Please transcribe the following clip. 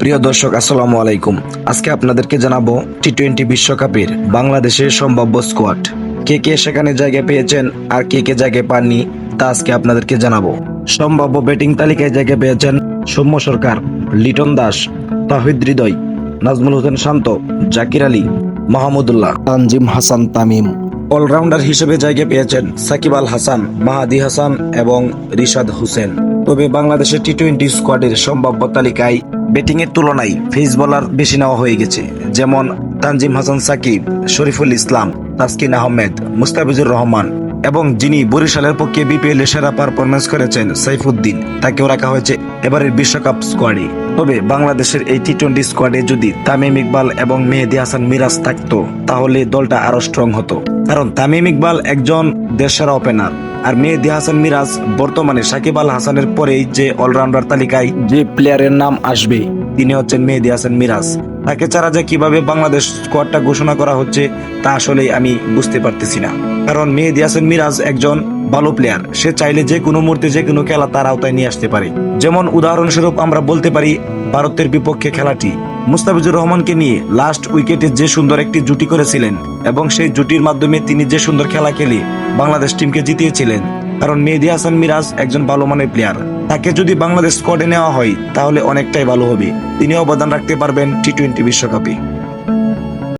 প্রিয় দর্শক, আসসালামু আলাইকুম। আজকে আপনাদেরকে জানাব টি টোয়েন্টি বিশ্বকাপের বাংলাদেশের সম্ভাব্য স্কোয়াড কে কে সেখানে জায়গা পেয়েছেন আর কে কে জায়গা পাননি, তা আজকে আপনাদেরকে জানাব। সম্ভাব্য ব্যাটিং তালিকায় জায়গা পেয়েছেন সৌম্য সরকার, লিটন দাস, তাহিদ হৃদয়, নাজমুল হোসেন শান্ত, জাকির আলী, মাহমুদুল্লাহ, তানজিম হাসান তামিম। অলরাউন্ডার হিসেবে জায়গা পেয়েছেন সাকিব আল হাসান, মাহাদি হাসান এবং রিশাদ হোসেন। তবে বাংলাদেশের টি টোয়েন্টি স্কোয়াডের সম্ভাব্য তালিকায় ব্যাটিংয়ের তুলনায় ফেস বোলার বেশি নেওয়া হয়ে গেছে। যেমন তানজিম হাসান সাকিব, শরীফুল ইসলাম, তাসকিন আহমেদ, মুস্তাফিজুর রহমান এবং যিনি বরিশালের পক্ষে বিপিএল সেরা পারফরমেন্স করেছেন, সাইফুদ্দিন, তাকেও রাখা হয়েছে এবারের বিশ্বকাপ স্কোয়াডে তবে বাংলাদেশের এই টি টোয়েন্টি স্কোয়াডে যদি তামিম ইকবাল এবং মেহেদি হাসান মিরাজ থাকতো, তাহলে দলটা আরও স্ট্রং হতো। কারণ তামিম ইকবাল একজন দেশসেরা ওপেনার আর মেহেদি হাসান মিরাজ বর্তমানে সাকিব আল হাসানের পরেই যে অলরাউন্ডার তালিকায় যে প্লেয়ারের নাম আসবে, তিনি হচ্ছেন মেহেদি হাসান মিরাজ। তাকে ছাড়া যে কীভাবে বাংলাদেশ স্কোয়াডটা ঘোষণা করা হচ্ছে, তা আসলে আমি বুঝতে পারতেছি না। কারণ মেহেদি হাসান মিরাজ একজন ভালো প্লেয়ার সে চাইলে যে কোনো মুহূর্তে যে কোনো খেলা তার আওতায় নিয়ে আসতে পারে। যেমন উদাহরণস্বরূপ আমরা বলতে পারি, ভারতের বিপক্ষে খেলাটি। মুস্তাফিজুর রহমানকে নিয়ে লাস্ট উইকেটে যে সুন্দর একটি জুটি করেছিলেন এবং সেই জুটির মাধ্যমে তিনি যে সুন্দর খেলা খেলে বাংলাদেশ টিমকে জিতিয়েছিলেন। কারণ মেহেদি হাসান মিরাজ একজন ভালো মানের প্লেয়ার তাকে যদি বাংলাদেশ স্কোয়াডে নেওয়া হয়, তাহলে অনেকটাই ভালো হবে। তিনি অবদান রাখতে পারবেন টি টোয়েন্টি বিশ্বকাপে।